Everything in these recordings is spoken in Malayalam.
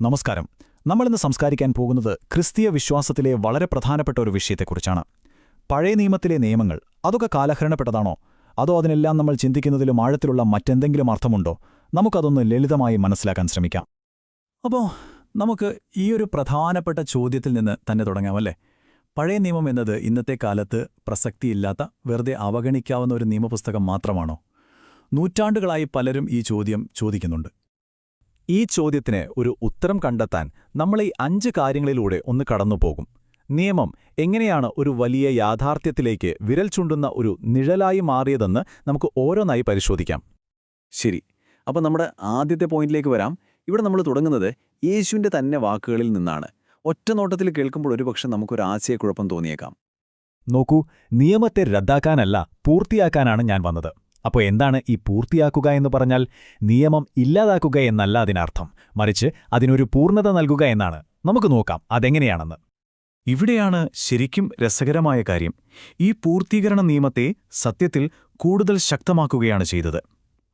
നമസ്കാരം. നമ്മളിന്ന് സംസ്കാരിക്കാൻ പോകുന്നത് ക്രിസ്തീയ വിശ്വാസത്തിലെ വളരെ പ്രധാനപ്പെട്ട ഒരു വിഷയത്തെക്കുറിച്ചാണ്. പഴയ നിയമത്തിലെ നിയമങ്ങൾ അതൊക്കെ കാലഹരണപ്പെട്ടതാണോ? അതോ അതിനെല്ലാം നമ്മൾ ചിന്തിക്കുന്നതിലും ആഴത്തിലുള്ള മറ്റെന്തെങ്കിലും അർത്ഥമുണ്ടോ? നമുക്കതൊന്ന് ലളിതമായി മനസ്സിലാക്കാൻ ശ്രമിക്കാം. അപ്പോൾ നമുക്ക് ഈ ഒരു പ്രധാനപ്പെട്ട ചോദ്യത്തിൽ നിന്ന് തന്നെ തുടങ്ങാമല്ലേ പഴയ നിയമം എന്നത് ഇന്നത്തെ കാലത്ത് പ്രസക്തിയില്ലാത്ത വെറുതെ അവഗണിക്കാവുന്ന ഒരു നിയമപുസ്തകം മാത്രമാണോ? നൂറ്റാണ്ടുകളായി പലരും ഈ ചോദ്യം ചോദിക്കുന്നുണ്ട്. ഈ ചോദ്യത്തിന് ഒരു ഉത്തരം കണ്ടെത്താൻ നമ്മൾ ഈ അഞ്ച് കാര്യങ്ങളിലൂടെ ഒന്ന് കടന്നുപോകും. നിയമം എങ്ങനെയാണ് ഒരു വലിയ യാഥാർത്ഥ്യത്തിലേക്ക് വിരൽ ചൂണ്ടുന്ന ഒരു നിഴലായി മാറിയതെന്ന് നമുക്ക് ഓരോന്നായി പരിശോധിക്കാം. ശരി. അപ്പോൾ നമ്മുടെ ആദ്യത്തെ പോയിന്റിലേക്ക് വരാം. ഇവിടെ നമ്മൾ തുടങ്ങുന്നത് യേശുവിന്റെ തന്നെ വാക്കുകളിൽ നിന്നാണ്. ഒറ്റ നോട്ടത്തിൽ കേൾക്കുമ്പോൾ ഒരുപക്ഷെ നമുക്കൊരു ആശയക്കുഴപ്പം തോന്നിയേക്കാം. നോക്കൂ നിയമത്തെ റദ്ദാക്കാനല്ല പൂർത്തിയാക്കാനാണ് ഞാൻ വന്നത്. അപ്പോൾ എന്താണ് ഈ പൂർത്തിയാക്കുക എന്ന് പറഞ്ഞാൽ നിയമം ഇല്ലാതാക്കുക എന്നല്ല അതിനർത്ഥം. മറിച്ച് അതിനൊരു പൂർണത നൽകുക എന്നാണ്. നമുക്ക് നോക്കാം അതെങ്ങനെയാണെന്ന്. ഇവിടെയാണ് ശരിക്കും രസകരമായ കാര്യം. ഈ പൂർത്തീകരണ നിയമത്തെ സത്യത്തിൽ കൂടുതൽ ശക്തമാക്കുകയാണ് ചെയ്തത്.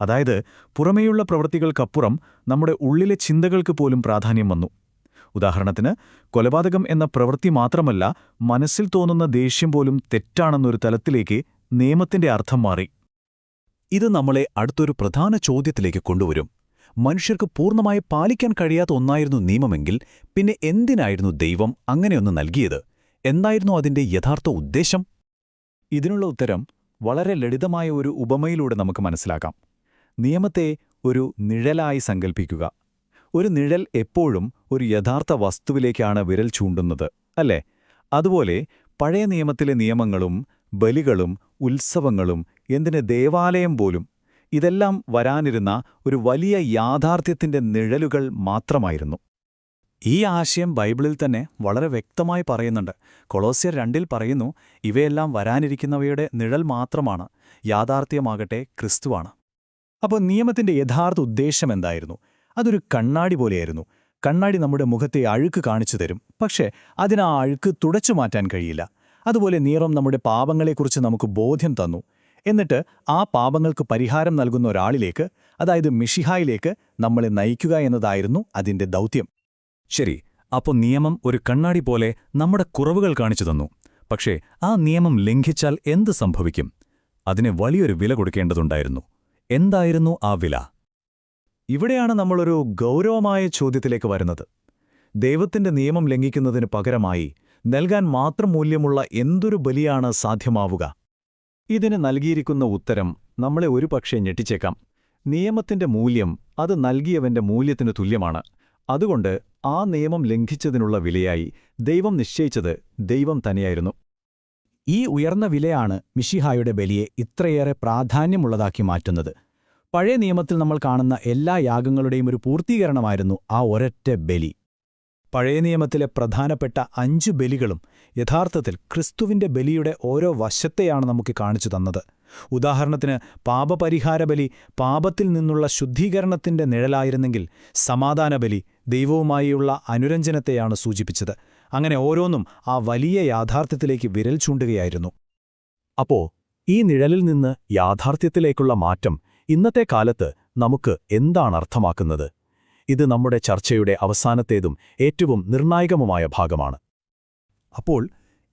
അതായത് പുറമേയുള്ള പ്രവൃത്തികൾക്കപ്പുറം നമ്മുടെ ഉള്ളിലെ ചിന്തകൾക്ക് പോലും പ്രാധാന്യം വന്നു. ഉദാഹരണത്തിന് കൊലപാതകം എന്ന പ്രവൃത്തി മാത്രമല്ല മനസ്സിൽ തോന്നുന്ന ദേഷ്യം പോലും തെറ്റാണെന്നൊരു തലത്തിലേക്ക് നിയമത്തിന്റെ അർത്ഥം മാറി. ഇത് നമ്മളെ അടുത്തൊരു പ്രധാന ചോദ്യത്തിലേക്ക് കൊണ്ടുവരും. മനുഷ്യർക്ക് പൂർണമായി പാലിക്കാൻ കഴിയാത്ത ഒന്നായിരുന്നു നിയമമെങ്കിൽ പിന്നെ എന്തിനായിരുന്നു ദൈവം അങ്ങനെയൊന്ന് നൽകിയത്? എന്തായിരുന്നു അതിന്റെ യഥാർത്ഥ ഉദ്ദേശം? ഇതിനുള്ള ഉത്തരം വളരെ ലളിതമായ ഒരു ഉപമയിലൂടെ നമുക്ക് മനസ്സിലാക്കാം. നിയമത്തെ ഒരു നിഴലായി സങ്കൽപ്പിക്കുക. ഒരു നിഴൽ എപ്പോഴും ഒരു യഥാർത്ഥ വസ്തുവിലേക്കാണ് വിരൽ ചൂണ്ടുന്നത് അല്ലേ? അതുപോലെ പഴയ നിയമത്തിലെ നിയമങ്ങളും ബലികളും ഉത്സവങ്ങളും എന്തിന് ദേവാലയം പോലും ഇതെല്ലാം വരാനിരുന്ന ഒരു വലിയ യാഥാർത്ഥ്യത്തിന്റെ നിഴലുകൾ മാത്രമായിരുന്നു. ഈ ആശയം ബൈബിളിൽ തന്നെ വളരെ വ്യക്തമായി പറയുന്നുണ്ട്. കൊളോസ്യർ രണ്ടിൽ പറയുന്നു ഇവയെല്ലാം വരാനിരിക്കുന്നവയുടെ നിഴൽ മാത്രമാണ് യാഥാർത്ഥ്യമാകട്ടെ ക്രിസ്തുവാണ്. അപ്പോൾ നിയമത്തിന്റെ യഥാർത്ഥ ഉദ്ദേശം എന്തായിരുന്നു? അതൊരു കണ്ണാടി പോലെയായിരുന്നു. കണ്ണാടി നമ്മുടെ മുഖത്തെ അഴുക്ക് കാണിച്ചു തരും. പക്ഷേ അതിന് അഴുക്ക് തുടച്ചു മാറ്റാൻ കഴിയില്ല. അതുപോലെ നീറം നമ്മുടെ പാപങ്ങളെക്കുറിച്ച് നമുക്ക് ബോധ്യം തന്നു. എന്നിട്ട് ആ പാപങ്ങൾക്ക് പരിഹാരം നൽകുന്ന ഒരാളിലേക്ക് അതായത് മിഷിഹായിലേക്ക് നമ്മളെ നയിക്കുക എന്നതായിരുന്നു അതിന്റെ ദൗത്യം. ശരി അപ്പോൾ നിയമം ഒരു കണ്ണാടി പോലെ നമ്മുടെ കുറവുകൾ കാണിച്ചു തന്നു. പക്ഷേ ആ നിയമം ലംഘിച്ചാൽ എന്ത് സംഭവിക്കും? അതിന് വലിയൊരു വില കൊടുക്കേണ്ടതുണ്ടായിരുന്നു. എന്തായിരുന്നു ആ വില? ഇവിടെയാണ് നമ്മളൊരു ഗൗരവമായ ചോദ്യത്തിലേക്ക് വരുന്നത്. ദൈവത്തിന്റെ നിയമം ലംഘിക്കുന്നതിന് പകരമായി നൽകാൻ മാത്രം മൂല്യമുള്ള എന്തൊരു ബലിയാണ് സാധ്യമാവുക? ഇതിന് നൽകിയിരിക്കുന്ന ഉത്തരം നമ്മളെ ഒരുപക്ഷെ ഞെട്ടിച്ചേക്കാം. നിയമത്തിന്റെ മൂല്യം അത് നൽകിയവന്റെ മൂല്യത്തിനു തുല്യമാണ്. അതുകൊണ്ട് ആ നിയമം ലംഘിച്ചതിനുള്ള വിലയായി ദൈവം നിശ്ചയിച്ചത് ദൈവം തന്നെയായിരുന്നു. ഈ ഉയർന്ന വിലയാണ് മിഷിഹായുടെ ബലിയെ ഇത്രയേറെ പ്രാധാന്യമുള്ളതാക്കി മാറ്റുന്നത്. പഴയ നിയമത്തിൽ നമ്മൾ കാണുന്ന എല്ലാ യാഗങ്ങളുടെയും ഒരു പൂർത്തീകരണമായിരുന്നു ആ ഒരൊറ്റ ബലി. പഴയ നിയമത്തിലെ പ്രധാനപ്പെട്ട അഞ്ച് ബലികളും യഥാർത്ഥത്തിൽ ക്രിസ്തുവിന്റെ ബലിയുടെ ഓരോ വശത്തെയാണ് നമുക്ക് കാണിച്ചു തന്നത്. ഉദാഹരണത്തിന് പാപപരിഹാര ബലി പാപത്തിൽ നിന്നുള്ള ശുദ്ധീകരണത്തിന്റെ നിഴലായിരുന്നെങ്കിൽ സമാധാന ബലി ദൈവവുമായുള്ള അനുരഞ്ജനത്തെയാണ് സൂചിപ്പിച്ചത്. അങ്ങനെ ഓരോന്നും ആ വലിയ യാഥാർത്ഥ്യത്തിലേക്ക് വിരൽ ചൂണ്ടുകയായിരുന്നു. അപ്പോ ഈ നിഴലിൽ നിന്ന് യാഥാർത്ഥ്യത്തിലേക്കുള്ള മാറ്റം ഇന്നത്തെ കാലത്ത് നമുക്ക് എന്താണ് അർത്ഥമാക്കുന്നത്? ഇത് നമ്മുടെ ചർച്ചയുടെ അവസാനത്തേതും ഏറ്റവും നിർണായകവുമായ ഭാഗമാണ്. അപ്പോൾ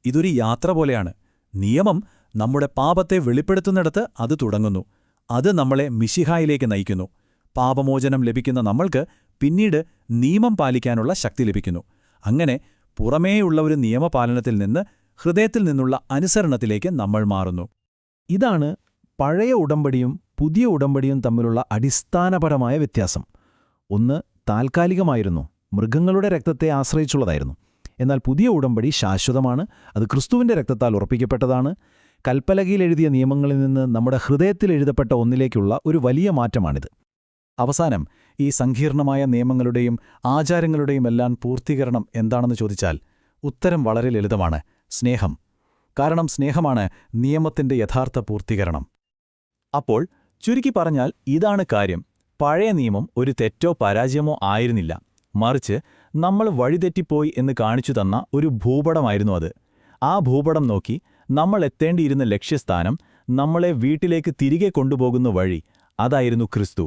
ഇതൊരു യാത്ര പോലെയാണ്. നിയമം നമ്മുടെ പാപത്തെ വെളിപ്പെടുത്തുന്നിടത്ത് അത് തുടങ്ങുന്നു. അത് നമ്മളെ മിശിഹായിലേക്ക് നയിക്കുന്നു. പാപമോചനം ലഭിക്കുന്ന നമ്മൾക്ക് പിന്നീട് നിയമം പാലിക്കാനുള്ള ശക്തി ലഭിക്കുന്നു. അങ്ങനെ പുറമേയുള്ള ഒരു നിയമപാലനത്തിൽ നിന്ന് ഹൃദയത്തിൽ നിന്നുള്ള അനുസരണത്തിലേക്ക് നമ്മൾ മാറുന്നു. ഇതാണ് പഴയ ഉടമ്പടിയും പുതിയ ഉടമ്പടിയും തമ്മിലുള്ള അടിസ്ഥാനപരമായ വ്യത്യാസം. ഒന്ന് താൽക്കാലികമായിരുന്നു. മൃഗങ്ങളുടെ രക്തത്തെ ആശ്രയിച്ചുള്ളതായിരുന്നു. എന്നാൽ പുതിയ ഉടമ്പടി ശാശ്വതമാണ്. അത് ക്രിസ്തുവിന്റെ രക്തത്താൽ ഉറപ്പിക്കപ്പെട്ടതാണ്. കൽപ്പലകയിൽ എഴുതിയ നിയമങ്ങളിൽ നിന്ന് നമ്മുടെ ഹൃദയത്തിൽ എഴുതപ്പെട്ട ഒന്നിലേക്കുള്ള ഒരു വലിയ മാറ്റമാണിത്. അവസാനം ഈ സങ്കീർണമായ നിയമങ്ങളുടെയും ആചാരങ്ങളുടെയും എല്ലാം പൂർത്തീകരണം എന്താണെന്ന് ചോദിച്ചാൽ ഉത്തരം വളരെ ലളിതമാണ്. സ്നേഹം. കാരണം സ്നേഹമാണ് നിയമത്തിന്റെ യഥാർത്ഥ പൂർത്തീകരണം. അപ്പോൾ ചുരുക്കി പറഞ്ഞാൽ ഇതാണ് കാര്യം. പഴയ നിയമം ഒരു തെറ്റോ പരാജയമോ ആയിരുന്നില്ല. മറിച്ച് നമ്മൾ വഴിതെറ്റിപ്പോയി എന്ന് കാണിച്ചു തന്ന ഒരു ഭൂപടമായിരുന്നു അത്. ആ ഭൂപടം നോക്കി നമ്മൾ എത്തേണ്ടിയിരുന്ന ലക്ഷ്യസ്ഥാനം നമ്മളെ വീട്ടിലേക്ക് തിരികെ കൊണ്ടുപോകുന്ന വഴി അതായിരുന്നു ക്രിസ്തു.